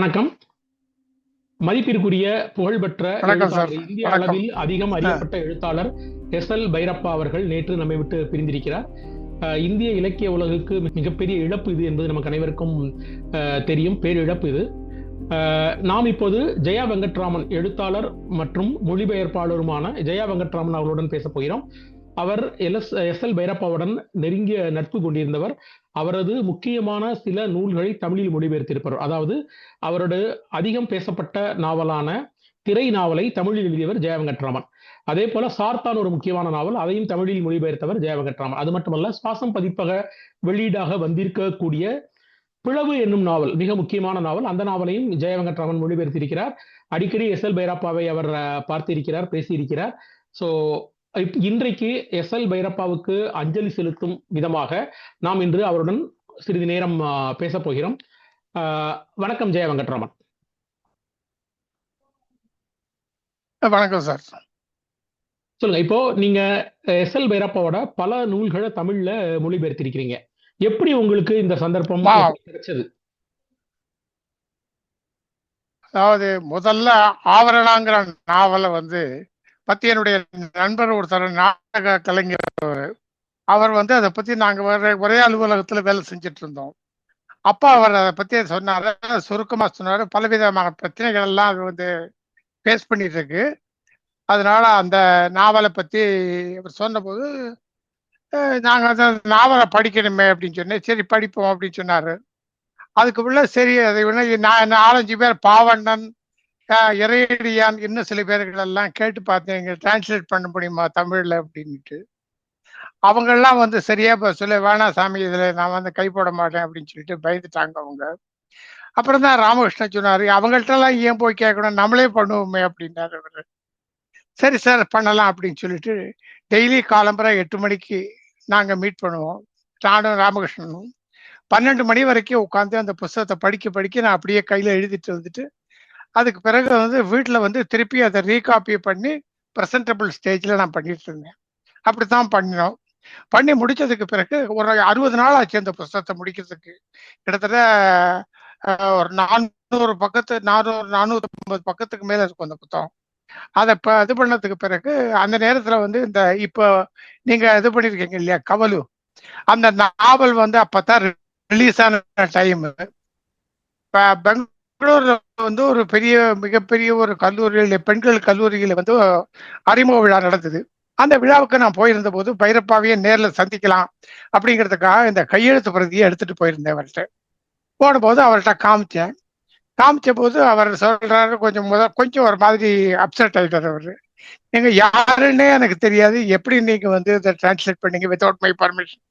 வணக்கம். மதிப்பிற்குரிய புகழ்பெற்ற இந்திய. அளவில் அதிகம் அறியப்பட்ட எழுத்தாளர் எஸ் எல் பைரப்பா அவர்கள் நேற்று நம்மை விட்டு பிரிந்திருக்கிறார். இந்திய இலக்கிய உலகுக்கு மிகப்பெரிய இழப்பு இது என்பது நமக்கு அனைவருக்கும் தெரியும். பேரிழப்பு இது. நாம் இப்போது ஜெயா வெங்கட்ராமன் எழுத்தாளர் மற்றும் மொழிபெயர்ப்பாளருமான ஜெயா வெங்கட்ராமன் அவர்களுடன் பேசப் போகிறோம். அவர் எஸ் எஸ் எல் பைரப்பாவுடன் நெருங்கிய நட்பு கொண்டிருந்தவர். அவரது முக்கியமான சில நூல்களை தமிழில் மொழிபெயர்த்திருப்பவர். அதாவது அவரோட அதிகம் பேசப்பட்ட நாவலான திரை நாவலை தமிழில் எழுதியவர் ஜெயவங்கட்ராமன். அதே போல சார்தான் ஒரு முக்கியமான நாவல். அதையும் தமிழில் மொழிபெயர்த்தவர் ஜெயவெங்கட்ராமன். அது மட்டுமல்ல சுவாசம் பதிப்பக வெளியீடாக வந்திருக்கக்கூடிய பிளவு என்னும் நாவல் மிக முக்கியமான நாவல். அந்த நாவலையும் ஜெயவங்கட்ராமன் மொழிபெயர்த்திருக்கிறார். அடிக்கடி எஸ் எல் பைரப்பாவை அவர் பார்த்திருக்கிறார் பேசியிருக்கிறார். ஸோ இன்றைக்கு எஸ் எல் பைரப்பாவுக்கு அஞ்சலி செலுத்தும் விதமாக நாம் இன்று அவருடன் சிறிது நேரம் பேசப் போகிறோம். வணக்கம் ஜெய வெங்கட்ராமன். வணக்கம் சார். சொல்லுங்க இப்போ நீங்க எஸ் எல் பைரப்பாவோட பல நூல்களை தமிழ்ல மொழிபெயர்த்திருக்கிறீங்க. எப்படி உங்களுக்கு இந்த சந்தர்ப்பம் கிடைச்சது? அதாவது முதல்ல ஆவரணாங்கிற நாவலை வந்து பத்தி என்னுடைய நண்பர் ஒருத்தர் நாடக கலைஞர் அவர். வந்து அதை பத்தி நாங்க ஒரே ஒரே அலுவலகத்துல வேலை செஞ்சுட்டு இருந்தோம் அப்பா அவர் அதை பத்தி சொன்னாரு சுருக்கமா சொன்னாரு. பலவிதமான பிரச்சனைகள் எல்லாம் அது வந்து ஃபேஸ் பண்ணிட்டு இருக்கு அதனால அந்த நாவலை பத்தி அவர் சொன்னபோது நாங்கள் வந்து அந்த நாவலை படிக்கணுமே அப்படின்னு சொன்னேன். சரி படிப்போம் அப்படின்னு சொன்னாரு. அதுக்கு உள்ள சரி அதை நான் நாலஞ்சு பேர் பாவண்ணன் இறையடியான் இன்னும் சில பேர்கள் எல்லாம் கேட்டு பார்த்தேன் டிரான்ஸ்லேட் பண்ண முடியுமா தமிழ்ல அப்படின்ட்டு அவங்கெல்லாம் வந்து சரியா இப்போ சொல்ல வேணாம் சாமி இதுல நான் வந்து கை போட மாட்டேன் அப்படின்னு சொல்லிட்டு பயந்துட்டாங்க அவங்க. அப்புறம் தான் ராமகிருஷ்ணன் சொன்னாரு அவங்கள்ட்ட எல்லாம் ஏன் போய் கேட்கணும்? நம்மளே பண்ணுவோமே அப்படின்னாரு அவர். சரி சார் பண்ணலாம் அப்படின்னு சொல்லிட்டு டெய்லி காலம்பரை எட்டு மணிக்கு நாங்கள் மீட் பண்ணுவோம். நானும் ராமகிருஷ்ணனும். பன்னெண்டு மணி வரைக்கும் உட்காந்து அந்த புஸ்தகத்தை படிக்க படிக்க நான் அப்படியே கையில் எழுதிட்டு வந்துட்டு அதுக்கு பிறகு வந்து வீட்டில் வந்து திருப்பி அதை ரீகாப்பி பண்ணி ப்ரெசன்டபிள் ஸ்டேஜில் நான் பண்ணிட்டு இருந்தேன். அப்படித்தான் பண்ணினோம் பண்ணி முடிச்சதுக்கு பிறகு ஒரு அறுபது நாள் ஆச்சு அந்த புஸ்தகத்தை முடிக்கிறதுக்கு. கிட்டத்தட்ட ஒரு நானூறு பக்கத்து நானூறு நானூத்தி ஐம்பது பக்கத்துக்கு மேல இருக்கும் அந்த புத்தகம். அதை இப்போ இது பண்ணதுக்கு பிறகு அந்த நேரத்தில் வந்து இந்த இப்போ நீங்க இது பண்ணிருக்கீங்க இல்லையா கவலு. அந்த நாவல் வந்து அப்பதான் ரிலீஸ் ஆன டைம் பெங்களூர்ல வந்து ஒரு பெரிய மிகப்பெரிய ஒரு கல்லூரியில் பெண்கள் கல்லூரியில் வந்து அறிமுக விழா நடந்தது. அந்த விழாவுக்கு நான் போயிருந்த போது பைரப்பாவையே நேரில் சந்திக்கலாம் அப்படிங்கிறதுக்காக இந்த கையெழுத்து பிரதியை எடுத்துட்டு போயிருந்தேன் அவர்கிட்ட. போன போது அவர்கிட்ட காமிச்சேன். காமிச்ச போது அவர் சொல்றாரு கொஞ்சம் முத கொஞ்சம் ஒரு மாதிரி அப்செட் ஆயிட்டார் அவர். நீங்க யாருன்னே எனக்கு தெரியாது. எப்படி நீங்க வந்து இதை டிரான்ஸ்லேட் பண்ணீங்க வித்தவுட் மை பர்மிஷன்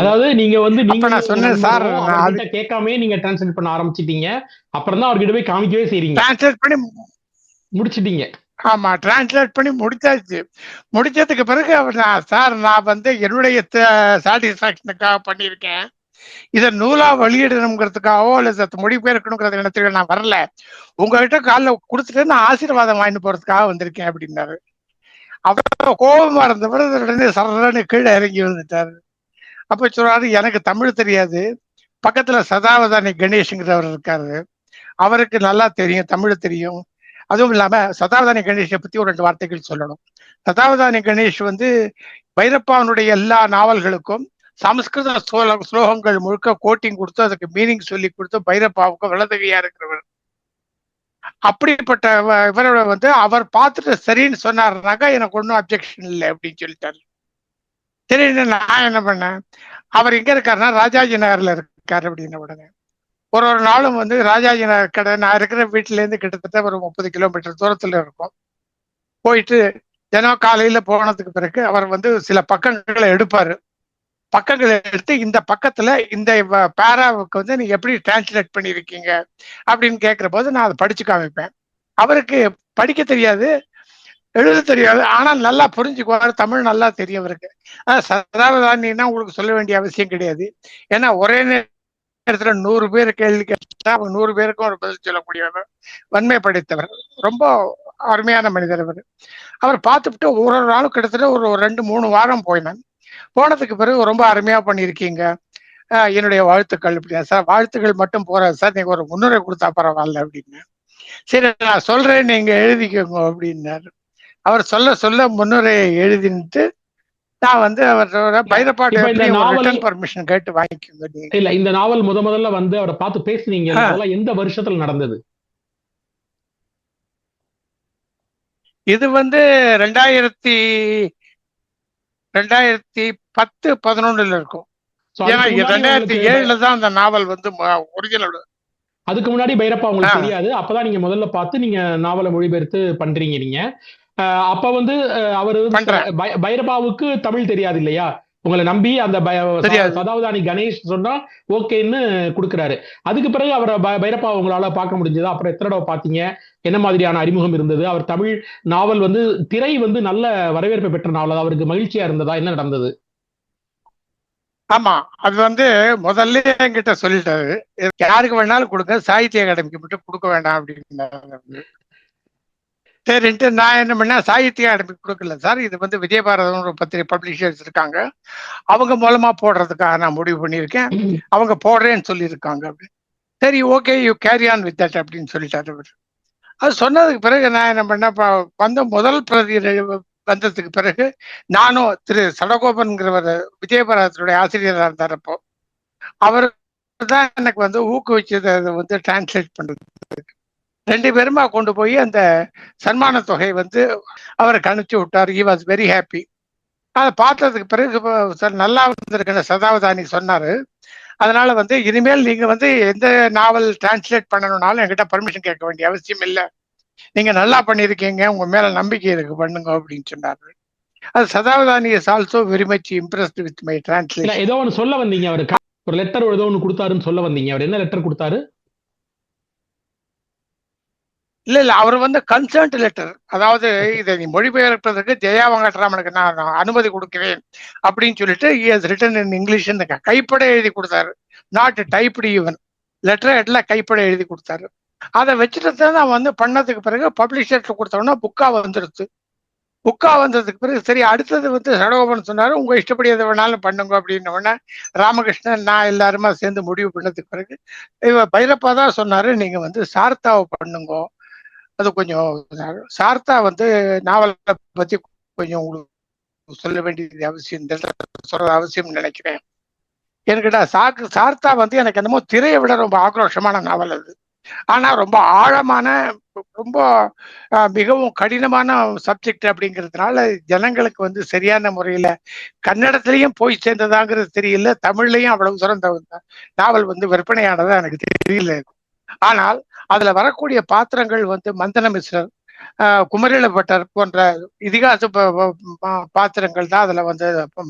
அதாவது நீங்க வந்து நீங்க நான் சொன்னேன் சார், கேட்காம நீங்க டிரான்ஸ்லேட் பண்ண ஆரம்பிச்சிட்டீங்க. அப்புறம் தான் அவர்கிட்ட போய் காமிக்கவே செய்றீங்க. டிரான்ஸ்லேட் பண்ணி முடிச்சிட்டீங்க. ஆமா டிரான்ஸ்லேட் பண்ணி முடிச்சாச்சு. முடிச்சதுக்கு பிறகு அவர் நான் சார் நான் வந்து என்னுடைய சாட்டிஸ்பாக்சனுக்காக பண்ணியிருக்கேன். இதை நூலா வெளியிடணுங்கிறதுக்காகவோ இல்ல இதை மொழிபெயர்க்கணுங்கிற எண்ணத்துல நான் வரல. உங்ககிட்ட காலைல கொடுத்துட்டு நான் ஆசீர்வாதம் வாங்கிட்டு போறதுக்காக வந்திருக்கேன் அப்படின்னாரு. அவ்வளவு கோபமா இருந்தவர் சரன்னு கீழே இறங்கி வந்துட்டாரு. அப்ப சொல்றாரு எனக்கு தமிழ் தெரியாது. பக்கத்துல சதாவதானி கணேஷ்ங்கிறவர் இருக்காரு. அவருக்கு நல்லா தெரியும் தமிழ் தெரியும். அதுவும் இல்லாம சதாவதானி கணேஷை பத்தி ஒரு ரெண்டு வார்த்தைகள் சொல்லணும். சதாவதானி கணேஷ் வந்து பைரப்பாவனுடைய எல்லா நாவல்களுக்கும் சமஸ்கிருத ஸ்லோக- ஸ்லோகங்கள் முழுக்க கோட்டிங் கொடுத்து அதுக்கு மீனிங் சொல்லி கொடுத்து பைரப்பாவுக்கு வலதுகையா இருக்கிறவர். அப்படிப்பட்ட இவரோட வந்து அவர் பார்த்துட்டு சரின்னு சொன்னார்னாக்கா எனக்கு ஒன்றும் அப்ஜெக்ஷன் இல்லை அப்படின்னு சொல்லிட்டாரு. சரின்னு நான் என்ன பண்ணேன்? அவர் எங்க இருக்காருன்னா ராஜாஜி நகர்ல இருக்காரு அப்படின்ன உடனே. ஒரு ஒரு நாளும் வந்து ராஜாஜி நகர் கடை நான் இருக்கிற வீட்டுல இருந்து கிட்டத்தட்ட ஒரு முப்பது கிலோமீட்டர் தூரத்துல இருக்கும். போயிட்டு தினம் காலையில போனதுக்கு பிறகு அவர் வந்து சில பக்கங்களை எடுப்பாரு. பக்கங்களை எடுத்து இந்த பக்கத்துல இந்த பேராவுக்கு வந்து நீங்க எப்படி டிரான்ஸ்லேட் பண்ணியிருக்கீங்க? அப்படின்னு கேட்கிற போது நான் அதை படிச்சு காமிப்பேன். அவருக்கு படிக்க தெரியாது. எழுத தெரியாது. ஆனால் நல்லா புரிஞ்சுக்குவாரு. தமிழ் நல்லா தெரியும் அவருக்கு. ஆனா சதாவதானின்னா உங்களுக்கு சொல்ல வேண்டிய அவசியம் கிடையாது. ஏன்னா ஒரே நேரத்தில் நூறு பேர் கேள்வி கேட்டா அவங்க நூறு பேருக்கும் ஒரு பதில் சொல்லக்கூடியவர் வன்மை படைத்தவர் ரொம்ப அருமையான மனிதர் அவர். அவர் பார்த்துட்டு ஒரு ஒரு நாளும் கிட்டத்தட்ட ஒரு ரெண்டு மூணு வாரம் போயினேன் போனதுக்கு பிறகு ரொம்ப அருமையாக பண்ணியிருக்கீங்க. என்னுடைய வாழ்த்துக்கள் அப்படின்னா சார் வாழ்த்துக்கள் மட்டும் போறாது சார். நீங்க ஒரு முன்னுரை கொடுத்தா பரவாயில்ல அப்படின்னு. சரி நான் சொல்றேன் நீங்க எழுதிக்கோங்க அப்படின்னாரு. அவர் சொல்ல சொல்ல முன்னுரையை எழுதிட்டு நான் வந்து அவரோட பைரப்பாட்டு பர்மிஷன் கேட்டு வாங்கிக்கோங்க இல்ல இந்த நாவல் முத முதல்ல வந்து அவரை பார்த்து பேசுனீங்க. எந்த வருஷத்துல நடந்தது? இது வந்து ரெண்டாயிரத்தி ரெண்டாயிரத்தி பத்து பதினொன்னுல இருக்கும். ஏன்னா ரெண்டாயிரத்தி ஏழுல தான் அந்த நாவல் வந்து ஒரிஜினல் அதுக்கு முன்னாடி பைரப்பா உங்களுக்கு. தெரியாது. அப்பதான் நீங்க முதல்ல பார்த்து நீங்க நாவலை மொழிபெயர்த்து பண்றீங்க நீங்க. அப்ப வந்து அவரு பைரப்பாவுக்கு தமிழ் தெரியாது இல்லையா? உங்களை நம்பி அந்த. சதாவதானி கணேஷ் சொன்னா ஓகேன்னு கொடுக்குறாரு. அதுக்கு பிறகு அவரை பைரப்பா உங்களால பார்க்க முடிஞ்சதா. அப்புறம் எத்தனை தடவை பாத்தீங்க என்ன மாதிரியான அறிமுகம் இருந்தது? அவர் தமிழ் நாவல் வந்து திரை வந்து நல்ல வரவேற்பை பெற்ற நாவல் அவருக்கு மகிழ்ச்சியா இருந்ததா? என்ன நடந்தது? ஆமா. அது வந்து முதல்ல என்கிட்ட சொல்லிட்டாரு. யாருக்கு வேணாலும் கொடுங்க. சாகித்ய அகாடமிக்கு மட்டும் கொடுக்க வேண்டாம் அப்படின்னு சரின்ட்டு நான் என்ன பண்ணேன் சாகித்ய அகாடமி கொடுக்கல சார். இது வந்து விஜயபாரதம் ஒரு பத்திரிகை பப்ளிஷர்ஸ் இருக்காங்க அவங்க மூலமா போடுறதுக்காக நான் முடிவு பண்ணியிருக்கேன். அவங்க போடுறேன்னு சொல்லியிருக்காங்க அப்படி. சரி okay you carry on with that அப்படின்னு சொல்லிட்டாரு அவர். அது சொன்னதுக்கு பிறகு நான் என்ன பண்ணேன் வந்த முதல் பிரதி வந்ததுக்கு பிறகு நானும் திரு சடகோபன்கிறவர் விஜயபாரதத்துடைய ஆசிரியராக இருந்தார் அப்போ அவர் தான் எனக்கு வந்து ஊக்குவிச்சது அதை வந்து டிரான்ஸ்லேட் பண்ணுறது ரெண்டு பேருமா கொண்டு போய் அந்த சன்மான தொகை வந்து அவருக்கு அனுப்பிச்சு விட்டார். ஹி வாஸ் வெரி ஹாப்பி அதை பார்த்ததுக்கு பிறகு நல்லா வந்திருக்குன்னு சதாவதானி சொன்னாரு. அதனால வந்து இனிமேல் நீங்க வந்து எந்த நாவல் டிரான்ஸ்லேட் பண்ணணும்னாலும் என்கிட்ட பர்மிஷன் கேட்க வேண்டிய அவசியம் இல்லை. நீங்க நல்லா பண்ணியிருக்கீங்க உங்க மேல நம்பிக்கை இருக்கு பண்ணுங்க அப்படின்னு சொன்னாரு. அது Shatavadhani is also very much impressed with my இல்ல டிரான்ஸ்லேஷன் ஏதோ ஒன்று சொல்ல வந்தீங்க அவருக்கு ஒரு லெட்டர் ஏதோ ஒன்று கொடுத்தாருன்னு சொல்ல வந்தீங்க. அவர் என்ன லெட்டர் கொடுத்தாரு? இல்ல இல்ல அவர் வந்து கன்சர்ன்ட் லெட்டர் அதாவது இதை நீ மொழிபெயர்ப்பதற்கு ஜெயா வெங்கட்ராமனுக்கு நான் நான் அனுமதி கொடுக்கிறேன் அப்படின்னு சொல்லிட்டு இஸ் ரிட்டன் இன் இங்கிலீஷ் கைப்பட எழுதி கொடுத்தாரு. நாட் டைப்டு ஈவன் லெட்டர் எல்லாம் கைப்பட எழுதி கொடுத்தாரு. அதை வச்சுட்டு தான் நான் வந்து பண்ணதுக்கு பிறகு பப்ளிஷர்ட்ட கொடுத்தோம்னா புக்கா வந்துருச்சு. புக்கா வந்ததுக்கு பிறகு சரி அடுத்தது வந்து சடகோபன் சொன்னாரு உங்க இஷ்டப்படி எதை வேணாலும் பண்ணுங்க அப்படின்ன உடனே ராமகிருஷ்ணன் நான் எல்லாருமா சேர்ந்து முடிவு பண்ணதுக்கு பிறகு இவ பைரப்பா தான் சொன்னாரு நீங்க வந்து சார்த்தாவை பண்ணுங்க. அது கொஞ்சம் சார்த்தா வந்து நாவலை பத்தி கொஞ்சம் உங்களுக்கு சொல்ல வேண்டியது அவசியம் இந்த சொல்றது அவசியம் நினைக்கிறேன். என்கிட்ட சாக்கு சார்த்தா வந்து எனக்கு என்னமோ திரையை விட ரொம்ப ஆக்ரோஷமான நாவல் அது. ஆனா ரொம்ப ஆழமான ரொம்ப மிகவும் கடினமான சப்ஜெக்ட் அப்படிங்கிறதுனால ஜனங்களுக்கு வந்து சரியான முறையில கன்னடத்திலையும் போய் சேர்ந்ததாங்கிறது தெரியல தமிழ்லையும் அவ்வளவு சிறந்த நாவல் வந்து விற்பனையானதா எனக்கு தெரியல. ஆனால் அதுல வரக்கூடிய பாத்திரங்கள் வந்து மந்தன மிஸ்ரர் ஆஹ் குமரில பட்டர் போன்ற இதிகாச பாத்திரங்கள் தான் அதுல வந்து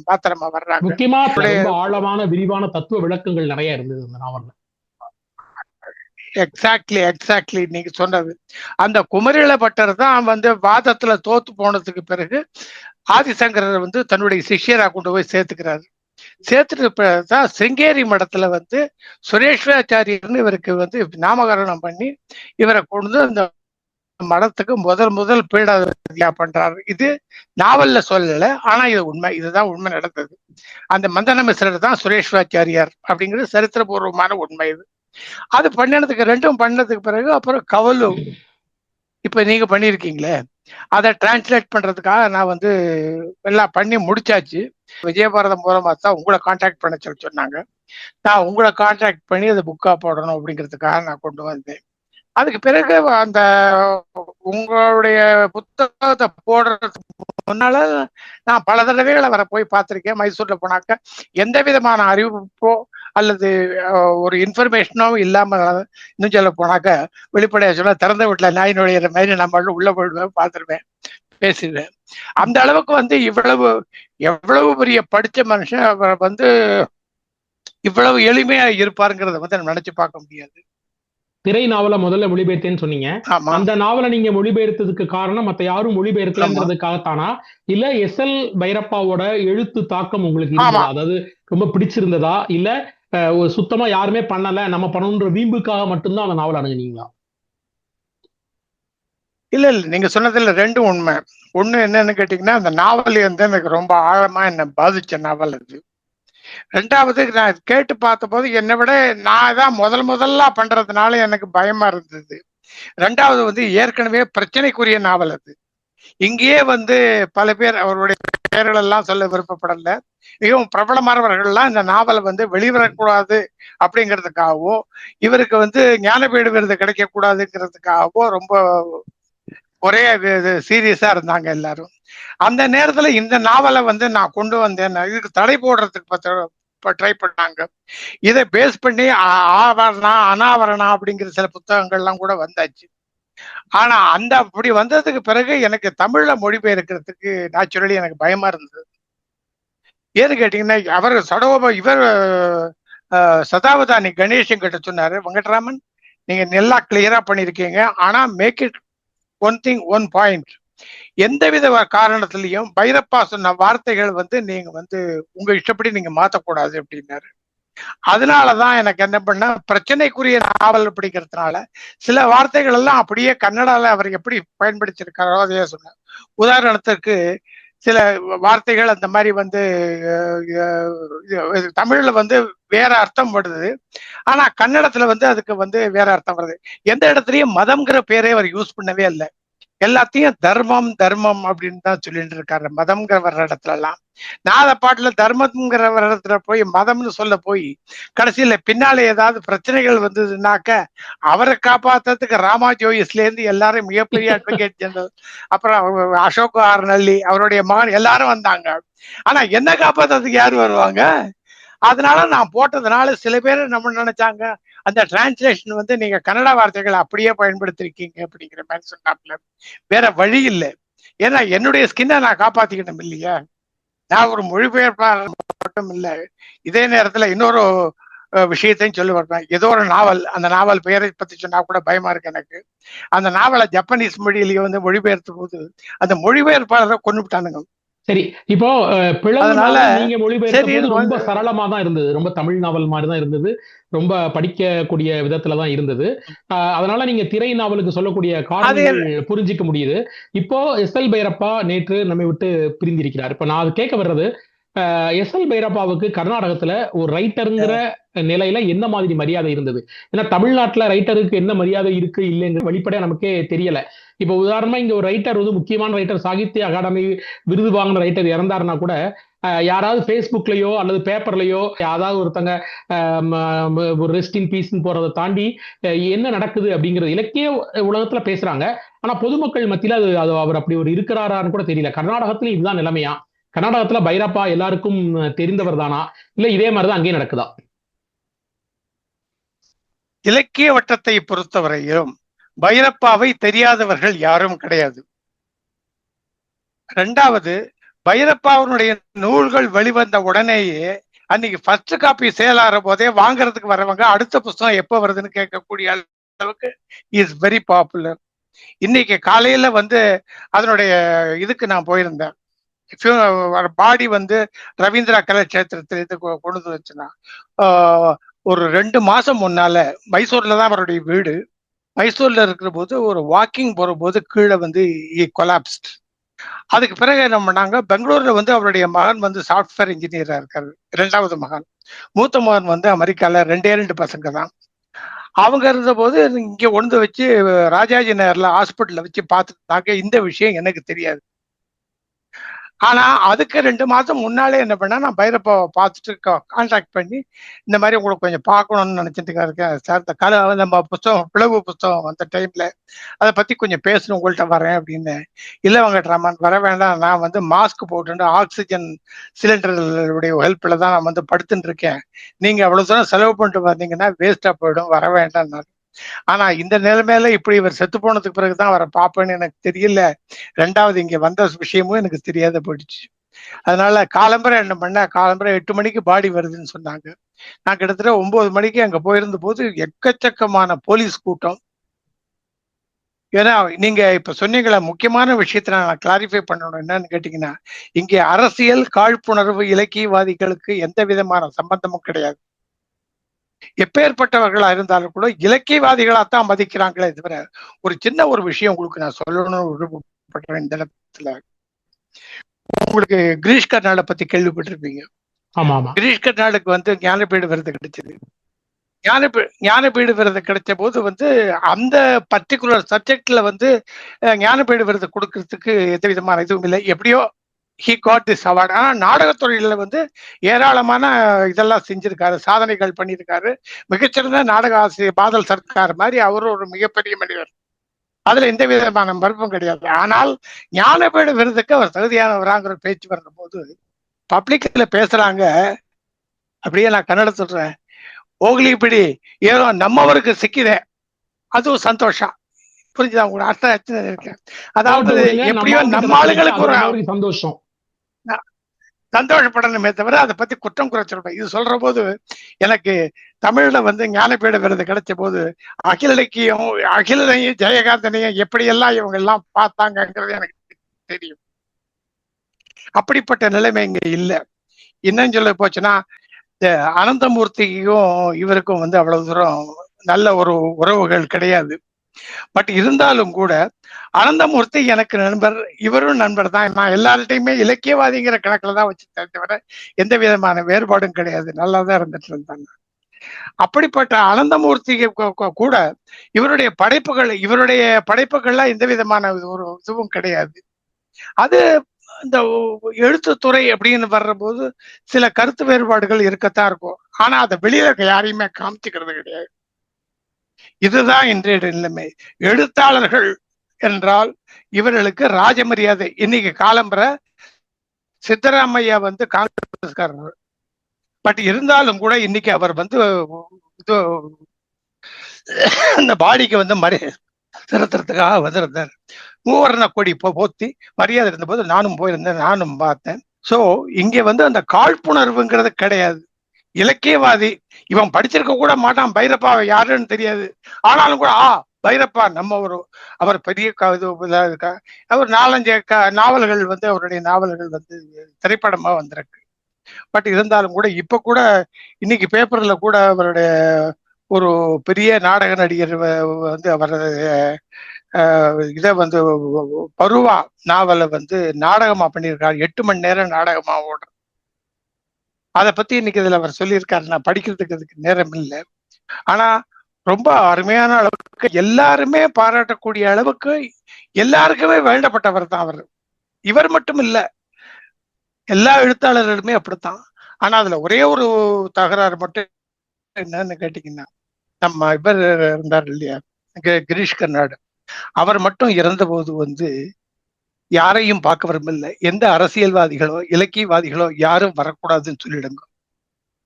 பாத்திரமா வர்றாங்க. முக்கியமா ஆழமான விரிவான தத்துவ விளக்கங்கள் நிறைய இருந்தது இந்த நாவல்ல. எக்ஸாக்ட்லி எக்ஸாக்ட்லி நீங்க சொன்னது. அந்த குமரில பட்டர் தான் வந்து வாதத்துல தோத்து போனதுக்கு பிறகு ஆதிசங்கரர் வந்து தன்னுடைய சிஷ்யரா கொண்டு போய் சேர்த்துக்கிறாரு. சேர்த்துட்டு ப- தான் சிங்கேரி மடத்துல வந்து சுரேஸ்வராச்சாரியர்னு இவருக்கு வந்து நாமகரணம் பண்ணி இவரை கொண்டு அந்த மடத்துக்கு முதல் முதல் பீடாதிபதியா பண்றாரு. இது நாவல்ல சொல்லல ஆனா இது உண்மை இதுதான் உண்மை நடந்தது. அந்த மந்தன மிஸ்ரர் தான் சுரேஸ்வராச்சாரியார் அப்படிங்கிறது சரித்திரபூர்வமான உண்மை இது. அது பண்ணினதுக்கு ரெண்டும் பண்ணதுக்கு பிறகு அப்புறம் கவலு இப்ப நீங்க பண்ணிருக்கீங்களே அதை டிரான்ஸ்லேட் பண்றதுக்காக நான் வந்து எல்லாம் பண்ணி முடிச்சாச்சு. விஜயபாரதம் மூலமா தான் உங்களை காண்டாக்ட் பண்ண சொல்லி சொன்னாங்க. நான் உங்களை காண்டாக்ட் பண்ணி அதை புக்கா போடணும் அப்படிங்கிறதுக்காக நான் கொண்டு வந்தேன். அதுக்கு பிறகு அந்த உங்களுடைய புத்தகத்தை போடுறதுக்கு முன்னால நான் பல தடவைகளை வர போய் பார்த்துருக்கேன். மைசூர்ல போனாக்க எந்த விதமான அறிவிப்போ அல்லது ஒரு இன்ஃபர்மேஷனோ இல்லாம இன்னும் சொல்ல போனாக்க வெளிப்படையா சொல்ல திறந்த வீட்டுல நாய் நுழையிற மாதிரி நம்ம உள்ள போயிடுவேன் பார்த்துருவேன் பேசிடுவேன். அந்த அளவுக்கு வந்து இவ்வளவு எவ்வளவு பெரிய படிச்ச மனுஷன் அவர் வந்து இவ்வளவு எளிமையா இருப்பாருங்கிறத வந்து நம்ம நினைச்சு பார்க்க முடியாது. திரை நாவலை முதல்ல மொழிபெயர்த்தேன்னு சொன்னீங்க. அந்த நாவலை நீங்க மொழிபெயர்த்ததுக்கு காரணம் மத்த யாரும் மொழிபெயர்க்கலன்றதுக்காகத்தானா இல்ல எஸ் எல் பைரப்பாவோட எழுத்து தாக்கம் உங்களுக்கு. அதாவது ரொம்ப பிடிச்சிருந்ததா? இல்ல சுத்தமா யாருமே பண்ணல நம்ம பண்ணணுன்ற வீம்புக்காக மட்டும்தான் அந்த நாவல் அணுகுனீங்களா இல்ல இல்ல நீங்க சொன்னதுல ரெண்டும் உண்மை. ஒண்ணு என்னன்னு கேட்டீங்கன்னா அந்த நாவல் வந்து எனக்கு ரொம்ப ஆழமா என்ன பாதிச்ச நாவல் அது. ரெண்டாவது நான் கேட்டு பார்த்தபோது என்னை விட நான் தான் முதல் முதல்ல பண்றதுனால எனக்கு பயமா இருந்தது. ரெண்டாவது வந்து ஏற்கனவே பிரச்சனைக்குரிய நாவல் அது. இங்கேயே வந்து பல பேர் அவருடைய பெயர்களெல்லாம் சொல்ல விருப்பப்படல. மிகவும் பிரபலமானவர்கள்லாம் இந்த நாவலை வந்து வெளிவரக்கூடாது அப்படிங்கிறதுக்காகவோ இவருக்கு வந்து ஞானபீடு விருது கிடைக்கக்கூடாதுங்கிறதுக்காகவோ ரொம்ப ஒரே சீரியஸா இருந்தாங்க எல்லாரும். அந்த நேரத்துல இந்த நாவலை வந்து நான் கொண்டு வந்தேன். இதுக்கு தடை போடுறதுக்கு ட்ரை பண்ணாங்க. இதை பேஸ் பண்ணி ஆவரணா அனாவரணா அப்படிங்கிற சில புத்தகங்கள்லாம் கூட வந்தாச்சு. ஆனா அந்த அப்படி வந்ததுக்கு பிறகு எனக்கு தமிழ்ல மொழிபெயர்க்கிறதுக்கு நேச்சுரலி எனக்கு பயமா இருந்தது. ஏன்னு கேட்டீங்கன்னா அவர் சடோப இவர் சதாவதானி கணேஷன் கிட்ட சொன்னாரு வெங்கட்ராமன் நீங்க நல்லா கிளியரா பண்ணிருக்கீங்க ஆனா make it one thing one point எந்தவித வித காரணத்திலையும் பைரப்பா சொன்ன வார்த்தைகள் வந்து நீங்க வந்து உங்க இஷ்டப்படி நீங்க மாத்தக்கூடாது அப்படின்னாரு. அதனாலதான் எனக்கு என்ன பண்ண பிரச்சனைக்குரிய நாவல் அப்படிங்கிறதுனால சில வார்த்தைகள் எல்லாம் அப்படியே கன்னடால அவர் எப்படி பயன்படுத்தியிருக்காரோ அதையே சொன்னார். உதாரணத்துக்கு சில வார்த்தைகள் அந்த மாதிரி வந்து தமிழ்ல வந்து வேற அர்த்தம் வருது. ஆனா கன்னடத்துல வந்து அதுக்கு வந்து வேற அர்த்தம் வருது. எந்த இடத்துலயும் மதம்ங்கிற பேரே அவர் யூஸ் பண்ணவே இல்லை. எல்லாத்தையும் தர்மம் தர்மம் அப்படின்னு தான் சொல்லிட்டு இருக்காரு. மதம்ங்கிற வர்ற இடத்துல எல்லாம் நாத பாட்டுல தர்மம்ங்கிற வர்ற இடத்துல போய் மதம்னு சொல்ல போய் கடைசியில பின்னால ஏதாவது பிரச்சனைகள் வந்ததுன்னாக்க அவரை காப்பாத்துறதுக்கு ராமா ஜோயிஸ்ல இருந்து எல்லாரும் மிகப்பெரிய அட்வொகேட் ஜெனரல் அப்புறம் அசோக் ஆர்நல்லி அவருடைய மகன் எல்லாரும் வந்தாங்க. ஆனா என்ன காப்பாத்துறதுக்கு யாரு வருவாங்க? அதனால நான் போட்டதுனால சில பேர் நம்ம நினைச்சாங்க? அந்த டிரான்ஸ்லேஷன் வந்து நீங்க கன்னட வார்த்தைகளை அப்படியே பயன்படுத்திருக்கீங்க அப்படிங்கிற மாதிரி சொன்னாப்ல. வேற வழி இல்லை. ஏன்னா என்னுடைய ஸ்கின்னை நான் காப்பாத்திக்கணும் இல்லையா? நான் ஒரு மொழிபெயர்ப்பாளர் மட்டும் இல்லை. இதே நேரத்துல இன்னொரு விஷயத்தையும் சொல்லி வரேன் ஏதோ ஒரு நாவல் அந்த நாவல் பெயரை பத்தி சொன்னா கூட பயமா இருக்கு எனக்கு. அந்த நாவலை ஜப்பனீஸ் மொழியிலேயே வந்து மொழிபெயர்த்த போது அந்த மொழிபெயர்ப்பாளரை கொண்டு விட்டானுங்க சரி இப்போ அஹ், பிளவு அதனால, நாவல் நீங்க இது ரொம்ப சரளமா தான் இருந்தது. ரொம்ப தமிழ் நாவல் மாதிரி தான் இருந்தது. ரொம்ப படிக்கக்கூடிய விதத்துல தான் இருந்தது. அதனால நீங்க திரை நாவலுக்கு சொல்லக்கூடிய காரணங்கள் புரிஞ்சிக்க முடியுது. இப்போ எஸ் எல் பைரப்பா நேற்று நம்மை விட்டு பிரிந்திருக்கிறார். இப்ப நான் அது கேட்க வர்றது எஸ் எல் பைரப்பாவுக்கு கர்நாடகத்துல ஒரு ரைட்டருங்கிற நிலையில என்ன மாதிரி மரியாதை இருந்தது? ஏன்னா தமிழ்நாட்டுல ரைட்டருக்கு என்ன மரியாதை இருக்கு இல்லைங்கிற வெளிப்படையா நமக்கே தெரியல. இப்போ உதாரணமா இங்க ஒரு ரைட்டர் வந்து முக்கியமான ரைட்டர் சாகித்ய அகாடமி விருது வாங்கின ரைட்டர் இறந்தாருன்னா கூட யாராவது ஃபேஸ்புக்லயோ அல்லது பேப்பர்லயோ யாராவது ஒருத்தங்க அஹ், ம- ம- ஒரு ரெஸ்ட் இன் பீஸ்ன்னு போறதை தாண்டி என்ன நடக்குது அப்படிங்கிறது இலக்கிய உலகத்துல பேசுறாங்க. ஆனா பொதுமக்கள் மத்தியில அது அது அவர் அப்படி ஒரு இருக்கிறாரான்னு கூட தெரியல. கர்நாடகத்துல இதுதான் நிலைமையா? கர்நாடகத்துல பைரப்பா எல்லாருக்கும் தெரிந்தவர் தானா இல்ல இதே மாதிரிதான் அங்கேயும் நடக்குதா? இலக்கிய வட்டத்தை பொறுத்தவரையிலும் பைரப்பாவை தெரியாதவர்கள் யாரும் கிடையாது. ரெண்டாவது பைரப்பாவினுடைய நூல்கள் வெளிவந்த உடனேயே அன்னைக்கு ஃபர்ஸ்ட் காப்பி சேல் ஆகிற போதே வாங்குறதுக்கு வரவங்க அடுத்த புஸ்தகம் எப்போ வருதுன்னு கேட்கக்கூடிய அளவுக்கு இஸ் வெரி பாப்புலர் இன்னைக்கு காலையில வந்து அதனுடைய இதுக்கு நான் போயிருந்தேன். பாடி uh, வந்து ரவீந்திரா கலாட்சேத்திரத்தில் இது கொண்டு வந்து வச்சுனா ஒரு ரெண்டு மாசம் முன்னால மைசூர்ல தான் அவருடைய வீடு. மைசூர்ல இருக்கிற போது ஒரு வாக்கிங் போற போது கீழே வந்து கொலாப்ஸ்ட் அதுக்கு பிறகு என்ன பண்ணாங்க பெங்களூர்ல வந்து அவருடைய மகன் வந்து சாஃப்ட்வேர் இன்ஜினியரா இருக்காரு. இரண்டாவது மகன். மூத்த மகன் வந்து அமெரிக்கால ரெண்டே ரெண்டு பசங்க தான். அவங்க இருந்தபோது இங்க கொண்டு வச்சு ராஜாஜி நகர்ல ஹாஸ்பிட்டல்ல வச்சு பார்த்துட்டாங்க. இந்த விஷயம் எனக்கு தெரியாது. ஆனா அதுக்கு ரெண்டு மாசம் முன்னாலே என்ன பண்ணா நான் பைரப்பாவை பார்த்துட்டு கான்டாக்ட் பண்ணி இந்த மாதிரி உங்களுக்கு கொஞ்சம் பார்க்கணும்னு நினைச்சிட்டு இருக்கேன். சார் இந்த கல நம்ம புஸ்தகம் பிளவு புஸ்தகம் வந்த டைம்ல அதை பத்தி கொஞ்சம் பேசணும் உங்கள்கிட்ட வரேன் அப்படின்னு. இல்லை வெங்கட்ராமன் வர வேண்டாம். நான் வந்து மாஸ்க் போட்டு ஆக்சிஜன் சிலிண்டருடைய ஹெல்ப்ல தான் நான் வந்து படுத்துட்டு இருக்கேன். நீங்க அவ்வளவு தூரம் செலவு பண்ணிட்டு வந்தீங்கன்னா வேஸ்டா போயிடும் வர வேண்டாம் ஆனா இந்த நிலைமையில இப்படி இவர் செத்து போனதுக்கு பிறகுதான் அவரை பார்ப்பேன்னு எனக்கு தெரியல. ரெண்டாவது இங்க வந்த விஷயமும் எனக்கு தெரியாத போயிடுச்சு. அதனால காலம்பரை என்ன பண்ண? காலம்பரை எட்டு மணிக்கு பாடி வருதுன்னு சொன்னாங்க. நான் கிட்டத்தட்ட ஒன்பது மணிக்கு அங்க போயிருந்த போது எக்கச்சக்கமான போலீஸ் கூட்டம். ஏன்னா நீங்க இப்ப சொன்னீங்களா முக்கியமான விஷயத்த நான் கிளாரிஃபை பண்ணணும். என்னன்னு கேட்டீங்கன்னா இங்கே அரசியல் காழ்ப்புணர்வு இலக்கியவாதிகளுக்கு எந்த விதமான சம்பந்தமும் கிடையாது. எப்பேற்பட்டவர்களா இருந்தாலும் கூட இலக்கியவாதிகளாத்தான் மதிக்கிறாங்களே தவிர ஒரு சின்ன ஒரு விஷயம் உங்களுக்கு நான் சொல்லணும்னு விருப்பப்படுறேன் இந்த இடத்துல உங்களுக்கு கிரீஷ் கர்னாலை பத்தி கேள்விப்பட்டிருப்பீங்க. கிரீஷ் கர்நாடுக்கு வந்து ஞானபீட விருது கிடைச்சது. ஞானபீ ஞானபீட விருது கிடைச்ச போது வந்து அந்த பர்டிகுலர் சப்ஜெக்ட்ல வந்து ஞானபீட விருது கொடுக்கறதுக்கு எந்த விதமான இதுவும் இல்லை. எப்படியோ ஹி காட் திஸ் அவார்டு ஆனால் நாடகத்துறையில் வந்து ஏராளமான இதெல்லாம் செஞ்சுருக்காரு சாதனைகள் பண்ணியிருக்காரு. மிகச்சிறந்த நாடக ஆசிரியர் பாதல் சர்க்கார் மாதிரி அவர் ஒரு மிகப்பெரிய மனிதர். அதுல எந்த விதமான மறுப்பும் கிடையாது. ஆனால் ஞானபீட விருதுக்கு அவர் தகுதியானவராங்கிற பேச்சு வர்ற போது பப்ளிக்ல பேசுறாங்க. அப்படியே நான் கன்னட சொல்றேன். ஓகலி இப்படி. ஏதோ நம்மவருக்கு சிக்கிதேன் அதுவும் சந்தோஷம். புரிஞ்சுதான் உங்களுக்கு அர்த்தம் இருக்கேன் அதாவது எப்படியோ நம்ம ஆளுங்களுக்கு ஒரு சந்தோஷம். சந்தோஷப்படணுமே தவிர அதை பத்தி குற்றம் குறைச்சிருப்பேன் இது சொல்ற போது எனக்கு தமிழ்ல வந்து ஞானபீட விருது கிடைச்ச போது அகில இலக்கியம் அகிலனையும் ஜெயகாந்தனையும் எப்படியெல்லாம் இவங்க எல்லாம் பார்த்தாங்கங்கிறது எனக்கு தெரியும். அப்படிப்பட்ட நிலைமை இங்க இல்லை. இன்னும் சொல்ல போச்சுன்னா இந்த அனந்தமூர்த்திக்கும் இவருக்கும் வந்து அவ்வளவு தூரம் நல்ல ஒரு உறவுகள் கிடையாது. பட் இருந்தாலும் கூட அனந்தமூர்த்தி எனக்கு நண்பர் இவரும் நண்பர் தான். நான் எல்லார்ட்டையுமே இலக்கியவாதிங்கிற கணக்குல தான் வச்சுட்டேன் தவிர எந்த விதமான வேறுபாடும் கிடையாது. நல்லா தான் இருந்துட்டு இருந்தாங்க. அப்படிப்பட்ட அனந்தமூர்த்தி கூட இவருடைய படைப்புகள் இவருடைய படைப்புகள்லாம் எந்த விதமான ஒரு இதுவும் கிடையாது. அது இந்த எழுத்துத்துறை அப்படின்னு வர்றபோது சில கருத்து வேறுபாடுகள் இருக்கத்தான் இருக்கும். ஆனா அதை வெளியில யாரையுமே காமிச்சுக்கிறது கிடையாது. இதுதான் இன்றைய நிலைமை. எழுத்தாளர்கள் என்றால் இவர்களுக்கு ராஜ மரியாதை இன்னைக்கு காலம்பர சித்தராமையா வந்து காங்கிரஸ்காரர் பட் இருந்தாலும் கூட இன்னைக்கு அவர் வந்து இது அந்த பாடிக்கு வந்து மரி திருத்துறதுக்காக வந்திருந்தார். மூவர்ண கொடி போத்தி மரியாதை இருந்தபோது நானும் போயிருந்தேன் நானும் பார்த்தேன். சோ இங்க வந்து அந்த காழ்ப்புணர்வுங்கிறது கிடையாது. இலக்கியவாதி இவன் படிச்சிருக்க கூட மாட்டான் பைரப்பா யாருன்னு தெரியாது. ஆனாலும் கூட ஆ பைரப்பா நம்ம ஒரு அவர் பெரிய க- இருக்கா அவர் நாலஞ்சு க- நாவல்கள் வந்து அவருடைய நாவல்கள் வந்து திரைப்படமா வந்திருக்கு. பட் இருந்தாலும் கூட இப்ப கூட இன்னைக்கு பேப்பர்ல கூட அவருடைய ஒரு பெரிய நாடக நடிகர் வந்து அவரது இதை வந்து பருவா நாவலை வந்து நாடகமா பண்ணியிருக்காரு. எட்டு மணி நேரம் நாடகமா ஓடுற அதை பத்தி இன்னைக்கு இதுல அவர் சொல்லியிருக்காரு. நான் படிக்கிறதுக்கு அதுக்கு நேரம் இல்லை. ஆனா ரொம்ப அருமையான அளவுக்கு எல்லாருமே பாராட்டக்கூடிய அளவுக்கு எல்லாருக்குமே வேண்டப்பட்டவர் தான் அவர். இவர் மட்டும் இல்ல எல்லா எழுத்தாளர்களுமே அப்படித்தான். ஆனா அதுல ஒரே ஒரு தகராறு மட்டும் என்னன்னு கேட்டீங்கன்னா நம்ம இவர் இருந்தார் இல்லையா? கி- கிரீஷ் கர்நாடு அவர் மட்டும் இறந்த போது வந்து யாரையும் பார்க்க விரும்பல எந்த அரசியல்வாதிகளோ இலக்கியவாதிகளோ யாரும் வரக்கூடாதுன்னு சொல்லிடுங்க.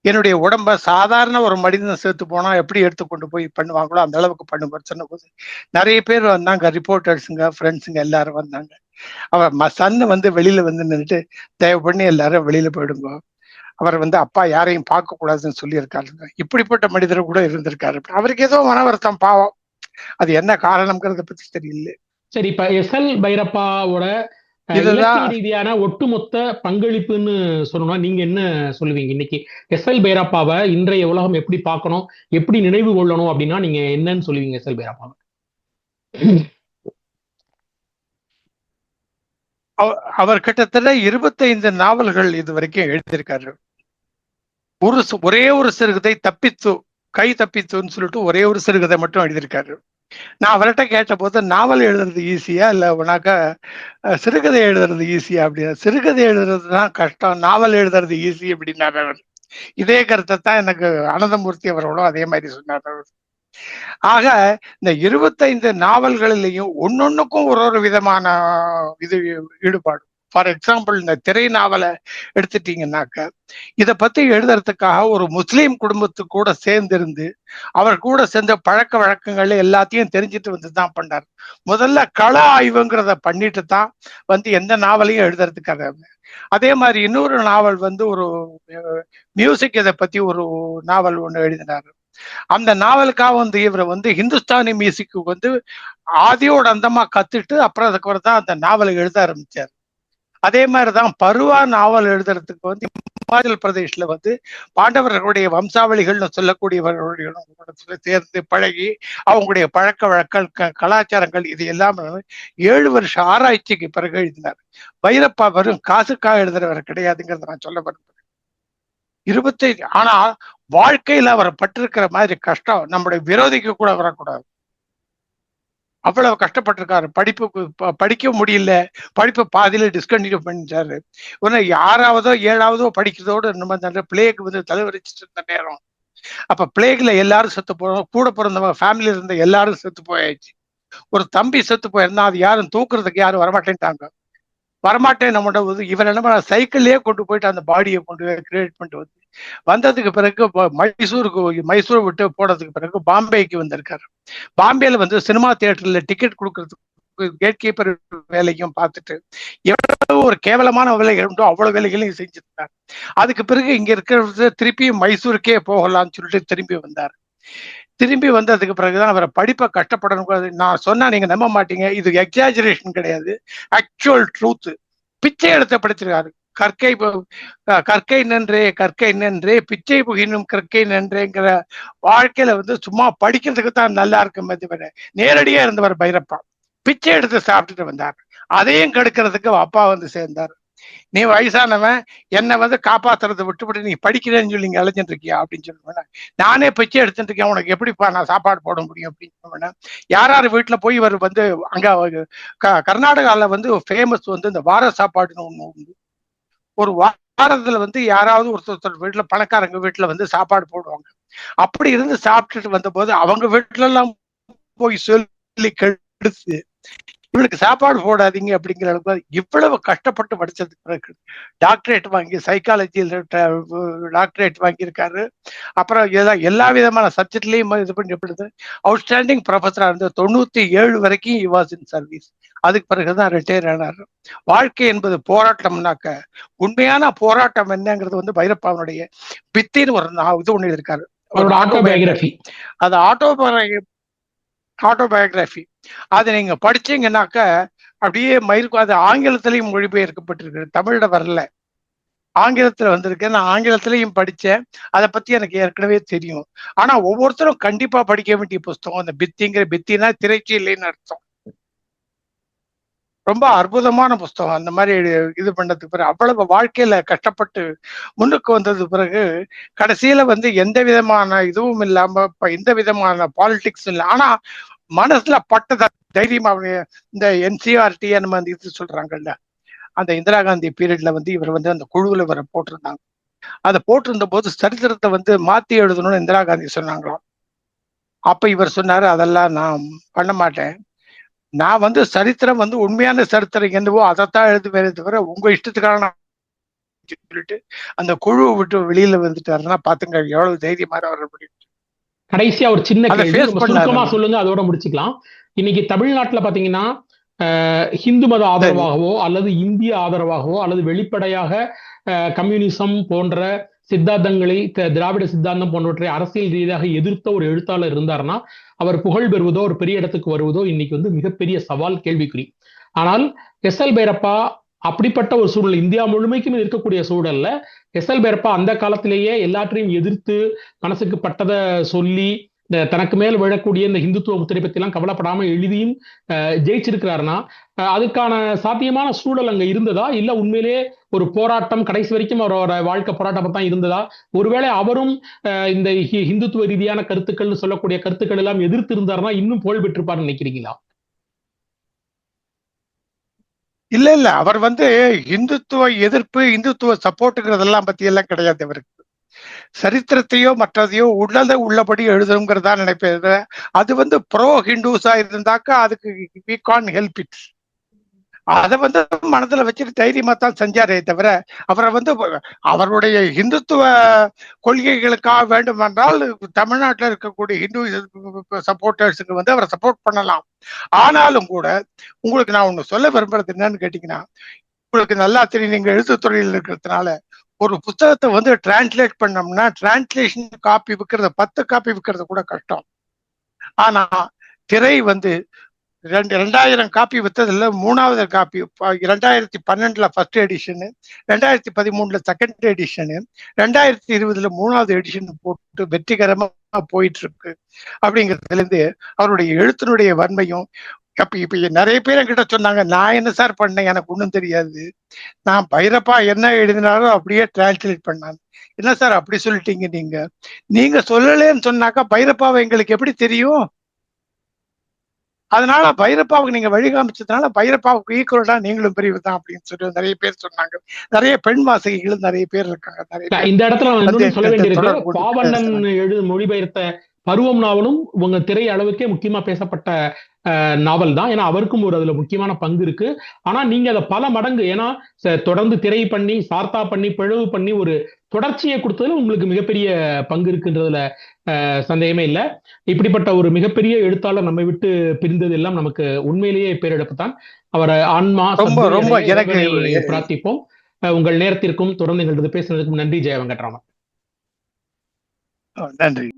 என்னுடைய உடம்ப சாதாரண ஒரு மனிதன் சேர்த்து போனா எப்படி எடுத்து கொண்டு போய் பண்ணுவாங்களோ அந்த அளவுக்கு பண்ணுவார். சொன்ன போது நிறைய பேர் வந்தாங்க ரிப்போர்ட்டர்ஸுங்க ஃப்ரெண்ட்ஸுங்க எல்லாரும் வந்தாங்க. அவர் சன்னு வந்து வெளியில வந்து நின்றுட்டு தயவு பண்ணி எல்லாரும் வெளியில போயிடுங்க. அவர் வந்து அப்பா யாரையும் பார்க்க கூடாதுன்னு சொல்லியிருக்காருங்க. இப்படிப்பட்ட மனிதர் கூட இருந்திருக்காரு. அவருக்கு ஏதோ மன வருத்தம் பாவம். அது என்ன காரணம்ங்கிறத பத்தி தெரியல. சரி இப்ப எஸ் எல் பைரப்பாவோட ரீதியான ஒட்டுமொத்த பங்களிப்புன்னு சொல்லணும்னா நீங்க என்ன சொல்லுவீங்க? இன்னைக்கு எஸ். எல். பைரப்பாவை இன்றைய உலகம் எப்படி பார்க்கணும்? எப்படி நினைவு கொள்ளணும்? அப்படின்னா நீங்க என்னன்னு சொல்லுவீங்க எஸ். எல். பைரப்பாவை? அவ- அவர் கிட்டத்தட்ட இருபத்தைந்து நாவல்கள் இது வரைக்கும் எழுதியிருக்காரு. ஒரு ஒரே ஒரு சிறுகதை தப்பித்து கை தப்பித்துன்னு சொல்லிட்டு ஒரே ஒரு சிறுகதை மட்டும் எழுதியிருக்காரு. நான் அவர்கிட்ட கேட்டபோது நாவல் எழுதுறது ஈஸியா இல்ல உனக்கா சிறுகதை எழுதுறது ஈஸியா அப்படின்னு. சிறுகதை எழுதுறது தான் கஷ்டம். நாவல் எழுதுறது ஈஸி அப்படின்னாரு அவர். இதே கருத்தை தான் எனக்கு அனந்தமூர்த்தி அவர்களும் அதே மாதிரி சொன்னார் அவர். ஆக இந்த இருபத்தைந்து நாவல்களிலையும் ஒன்னொன்னுக்கும் ஒரு ஒரு விதமான இது ஈடுபாடு. ஃபார் எக்ஸாம்பிள் இந்த திரை நாவலை எடுத்துட்டீங்கன்னாக்க இதை பத்தி எழுதுறதுக்காக ஒரு முஸ்லீம் குடும்பத்து கூட சேர்ந்திருந்து அவர் கூட சேர்ந்த பழக்க வழக்கங்கள் எல்லாத்தையும் தெரிஞ்சுட்டு வந்து தான் பண்ணார். முதல்ல கள ஆய்வுங்கிறத பண்ணிட்டு தான் வந்து எந்த நாவலையும் எழுதுறதுக்காக அதே மாதிரி இன்னொரு நாவல் வந்து ஒரு மியூசிக் இதை பத்தி ஒரு நாவல் ஒன்று எழுதினார். அந்த நாவலுக்காக வந்து இவர் வந்து ஹிந்துஸ்தானி மியூசிக்கு வந்து ஆதியோட அந்தமா கத்துட்டு அப்புறம் அதுக்கப்புறம் தான் அந்த நாவலை எழுத ஆரம்பிச்சார். அதே மாதிரிதான் பருவா நாவல் எழுதுறதுக்கு வந்து இமாச்சல் பிரதேஷ்ல வந்து பாண்டவர்களுடைய வம்சாவளிகள்னு சொல்லக்கூடியவர்களுடைய சேர்ந்து பழகி அவங்களுடைய பழக்க வழக்கங்கள் க- கலாச்சாரங்கள் இது எல்லாம் ஏழு வருஷ ஆராய்ச்சிக்கு பிறகு எழுதினார். வைரப்பா வெறும் காசுக்காக எழுதுறவர் கிடையாதுங்கிறத நான் சொல்ல விரும்புறேன். இருபத்தி ஆனா வாழ்க்கையில அவர் பட்டிருக்கிற மாதிரி கஷ்டம் நம்முடைய விரோதிக்கு கூட வரக்கூடாது. அவ்வளவு கஷ்டப்பட்டிருக்காரு. படிப்பு படிக்க முடியல. படிப்பை பாதியில டிஸ்கண்டினியூ பண்ணிட்டாரு. உடனே யாராவதோ ஏழாவதோ படிக்கிறதோடு நம்ம அந்த பிளேக்கு வந்து தலைவரிச்சிட்டு இருந்த நேரம். அப்ப பிளேக்ல எல்லாரும் செத்து போறோம் கூட பிறந்தவங்க ஃபேமிலியில இருந்த எல்லாரும் செத்து போயாச்சு. ஒரு தம்பி செத்து போயிருந்தா அது யாரும் தூக்குறதுக்கு யாரும் வரமாட்டேன்ட்டாங்க. வரமாட்டேன் நம்ம இவர் என்ன பண்ண சைக்கிள்லயே கொண்டு போயிட்டு அந்த பாடியை கொண்டு போய் கிரியேட் பண்ணிட்டு வந்து வந்ததுக்கு பிறகு மைசூருக்கு மைசூர் விட்டு போனதுக்கு பிறகு பாம்பேக்கு வந்திருக்காரு. பாம்பேல வந்து சினிமா தியேட்டர்ல டிக்கெட் கொடுக்கறதுக்கு கேட் கீப்பர் வேலையும் பார்த்துட்டு எவ்வளவு ஒரு கேவலமான வேலைகள் உண்டோ அவ்வளவு வேலைகளையும் செஞ்சிருந்தார். அதுக்கு பிறகு இங்க இருக்கிறது திருப்பி மைசூருக்கே போகலாம்னு சொல்லிட்டு திரும்பி வந்தார். திரும்பி வந்ததுக்கு பிறகுதான் அவரை படிப்பை கஷ்டப்படணும். நான் சொன்னா நீங்க நம்ப மாட்டீங்க. இது எக்ஸாஜரேஷன் கிடையாது. ஆக்சுவல் ட்ரூத் பிச்சை எடுத்த படிச்சிருக்காரு. கற்கை பு- கற்கை நன்றே கற்கை நன்றே பிச்சை புகினும் கற்கை நன்றேங்கிற வாழ்க்கையில வந்து சும்மா படிக்கிறதுக்கு தான் நல்லா இருக்கும் தவிர நேரடியா இருந்தவர் பைரப்பா. பிச்சை எடுத்து சாப்பிட்டுட்டு வந்தார். அதையும் கெடுக்கிறதுக்கு அப்பா வந்து சேர்ந்தார். நீ வயசானவன் என்னை வந்து காப்பாத்துறதை விட்டுவிட்டு நீ படிக்கிறேன்னு சொல்லி இங்க அலைஞ்சிட்டு இருக்கியா அப்படின்னு சொல்லுவேன் நானே பிச்சை எடுத்துட்டு இருக்கேன். உனக்கு எப்படிப்பா நான் சாப்பாடு போட முடியும் அப்படின்னு சொல்லுவேன் யார் யார் வீட்டுல போய் இவர் வந்து அங்க க- கர்நாடகால வந்து ஃபேமஸ் வந்து இந்த வார சாப்பாடுன்னு ஒண்ணு உண்டு. ஒரு வாரத்துல வந்து யாராவது ஒருத்தர் வீட்டுல பணக்காரங்க வீட்டுல வந்து சாப்பாடு போடுவாங்க. அப்படி இருந்து சாப்பிட்டுட்டு வந்தபோது அவங்க வீட்டுல எல்லாம் போய் சொல்லி கெடுத்து இவனுக்கு சாப்பாடு போடாதீங்க அப்படிங்கிற அளவுக்கு இவ்வளவு கஷ்டப்பட்டு படிச்சதுக்கு பிறகு டாக்டரேட் வாங்கி சைக்காலஜியில் டாக்டரேட் வாங்கியிருக்காரு. அப்புறம் எல்லா எல்லா விதமான சப்ஜெக்ட்லயும் இது பண்ணி எப்படி அவுட்ஸ்டாண்டிங் ப்ரொஃபஸரா இருந்து தொண்ணூத்தி ஏழு வரைக்கும் வாஸ் இன் சர்வீஸ் அதுக்கு பிறகுதான் ரிட்டையர் ஆனார். வாழ்க்கை என்பது போராட்டம்னாக்க உண்மையான போராட்டம் என்னங்கிறது வந்து பைரப்பாவனுடைய பித்தின்னு ஒரு இது ஒண்ணு இருக்காரு அவரோட ஆட்டோபயோகிராஃபி அது ஆட்டோபயோகிராஃபி ஆட்டோபயோகிராஃபி அதை நீங்க படிச்சீங்கன்னாக்க அப்படியே மயிருக்கு அது ஆங்கிலத்திலையும் மொழிபெயர்க்கப்பட்டிருக்கு தமிழ்ல வரல. ஆங்கிலத்துல வந்திருக்கு. நான் ஆங்கிலத்திலையும் படித்தேன் அதை பத்தி எனக்கு ஏற்கனவே தெரியும். ஆனா ஒவ்வொருத்தரும் கண்டிப்பா படிக்க வேண்டிய புஸ்தகம் அந்த பித்திங்கிற பித்தினா திரைச்சி இல்லைன்னு அர்த்தம். ரொம்ப அற்புதமான புஸ்தகம். அந்த மாதிரி இது பண்ணதுக்கு பிறகு அவ்வளவு வாழ்க்கையில கஷ்டப்பட்டு முன்னுக்கு வந்தது பிறகு கடைசியில வந்து எந்த விதமான இதுவும் இல்லாம இப்ப எந்த விதமான பாலிடிக்ஸும் இல்லை. ஆனா மனசுல பட்டத தைரியம் அவங்க இந்த என்சிஆர்டி நம்ம அந்த இது சொல்றாங்கல்ல அந்த இந்திரா காந்தி பீரியட்ல வந்து இவர் வந்து அந்த குழுவில் இவரை போட்டிருந்தாங்க. அதை போட்டிருந்த போது சரித்திரத்தை வந்து மாத்தி எழுதணும்னு இந்திரா காந்தி சொன்னாங்களாம். அப்ப இவர் சொன்னாரு அதெல்லாம் நான் பண்ண மாட்டேன். நான் வந்து சரித்திரம் வந்து உண்மையான சரித்திரம் என்னவோ அதைத்தான் எழுதுவேன் தவிர உங்க இஷ்டத்துக்காக சொல்லிட்டு அந்த குழுவை விட்டு வெளியில வந்துட்டாருன்னா பாத்துங்க எவ்வளவு தைரியமா அவர் அப்படின்னு. கடைசியா ஒரு சின்ன கேள்வி. சுருக்கமா சொல்லுங்க அதோட முடிச்சுக்கலாம். இன்னைக்கு தமிழ்நாட்டுல பாத்தீங்கன்னா ஹிந்து மத ஆதரவாகவோ அல்லது இந்திய ஆதரவாகவோ அல்லது வெளிப்படையாக கம்யூனிசம் போன்ற சித்தாந்தங்களை திராவிட சித்தாந்தம் போன்றவற்றை அரசியல் ரீதியாக எதிர்த்த ஒரு எழுத்தாளர் இருந்தாருன்னா அவர் புகழ் பெறுவதோ ஒரு பெரிய இடத்துக்கு வருவதோ இன்னைக்கு வந்து மிகப்பெரிய சவால் கேள்விக்குறி. ஆனால் எஸ் எல் பைரப்பா அப்படிப்பட்ட ஒரு சூழல் இந்தியா முழுமைக்கும் இருக்கக்கூடிய சூழல்ல எஸ்எல் எல் அந்த காலத்திலேயே எல்லாற்றையும் எதிர்த்து மனசுக்கு பட்டதை சொல்லி இந்த தனக்கு மேல் விழக்கூடிய இந்த இந்துத்துவ முத்திரை பத்தி எல்லாம் கவலைப்படாம எழுதியும் அஹ், ஜெயிச்சிருக்கிறாருன்னா அதுக்கான சாத்தியமான சூழல் அங்க இருந்ததா? இல்ல உண்மையிலேயே ஒரு போராட்டம் கடைசி வரைக்கும் அவரோட வாழ்க்கை போராட்டம் தான் இருந்ததா? ஒருவேளை அவரும் இந்த ஹி- இந்துத்துவ ரீதியான கருத்துக்கள்னு சொல்லக்கூடிய கருத்துக்கள் எல்லாம் எதிர்த்து இருந்தாருன்னா இன்னும் புகழ் பெற்றிருப்பார்னு நினைக்கிறீங்களா? இல்ல இல்ல. அவர் வந்து இந்துத்துவ எதிர்ப்பு இந்துத்துவ சப்போர்ட்டுங்கிறதெல்லாம் பத்தி எல்லாம் கிடையாது அவருக்கு. சரித்திரத்தையோ மற்றதையோ உள்ளதை உள்ளபடி எழுதணுங்கிறதா நினைப்பது அது வந்து ப்ரோ ஹிந்துஸா இருந்தாக்கா அதுக்கு வி கான் ஹெல்ப் இட் அதை வந்து மனதுல வச்சுட்டு தைரியமா தான் செஞ்சாரே தவிர அவரை வந்து அவருடைய இந்துத்துவ கொள்கைகளுக்காக வேண்டுமென்றால் தமிழ்நாட்டில் இருக்கக்கூடிய ஹிந்து சப்போர்ட்டர்ஸுக்கு வந்து அவரை சப்போர்ட் பண்ணலாம். ஆனாலும் கூட உங்களுக்கு நான் ஒண்ணு சொல்ல விரும்புறது என்னன்னு கேட்டீங்கன்னா உங்களுக்கு நல்லா தெரியும் நீங்க எழுத்துத்துறையில் இருக்கிறதுனால ஒரு புத்தகத்தை வந்து டிரான்ஸ்லேட் பண்ணோம்னா டிரான்ஸ்லேஷன் காப்பி விற்கிறது பத்து காப்பி விற்கிறது கூட கஷ்டம். ஆனா திரை வந்து ரெண்டு ரெண்டாயிரம் காப்பி வித்ததுல மூணாவது காப்பி ரெண்டாயிரத்தி பன்னெண்டில் ஃபர்ஸ்ட் எடிஷனு ரெண்டாயிரத்தி பதிமூணுல செகண்ட் எடிஷனு ரெண்டாயிரத்தி இருபதுல மூணாவது எடிஷன் போட்டு வெற்றிகரமா போயிட்டு இருக்கு அப்படிங்கிறதுலேருந்து அவருடைய எழுத்தினுடைய வன்மையும் அப்ப இப்ப நிறைய பேர் என்கிட்ட சொன்னாங்க நான் என்ன சார் பண்ணேன்? எனக்கு ஒன்றும் தெரியாது. நான் பைரப்பா என்ன எழுதினாலும் அப்படியே டிரான்ஸ்லேட் பண்ணான் என்ன சார் அப்படி சொல்லிட்டீங்க நீங்க? நீங்க சொல்லலேன்னு சொன்னாக்கா பைரப்பாவை எங்களுக்கு எப்படி தெரியும்? அதனால பைரப்பாவுக்கு நீங்க வழி காமிச்சதுனால பைரப்பாவுக்கு ஈக்குவலா நீங்களும் பிரிவு தான் அப்படின்னு சொல்லி நிறைய பேர் சொன்னாங்க நிறைய பெண் வாசகிகளும் நிறைய பேர் இருக்காங்க நிறைய இந்த இடத்துல சொல்ல வேண்டியிருக்கு பாவண்ணன். எழுது மொழிபெயர்த்த பருவம் நாவலும் உங்க திரை அளவுக்கே முக்கியமா பேசப்பட்ட அஹ், நாவல் தான். ஏன்னா அவருக்கும் ஒரு அதுல முக்கியமான பங்கு இருக்கு. ஆனா நீங்க அதை பல மடங்கு ஏன்னா தொடர்ந்து திரை பண்ணி சார்த்தா பண்ணி பிளவு பண்ணி ஒரு தொடர்ச்சியை கொடுத்ததுல உங்களுக்கு மிகப்பெரிய பங்கு இருக்குன்றதுல அஹ், சந்தேகமே இல்லை. இப்படிப்பட்ட ஒரு மிகப்பெரிய எழுத்தாளர் நம்மை விட்டு பிரிந்தது எல்லாம் நமக்கு உண்மையிலேயே பேரிழப்பு தான். அவரை ஆன்மா ரொம்ப, ரொம்ப எனக்கு பிரார்த்திப்போம். உங்கள் நேரத்திற்கும் தொடர்ந்து எங்களது பேசுனதுக்கும் நன்றி ஜெயவெங்கட்ராமன். நன்றி.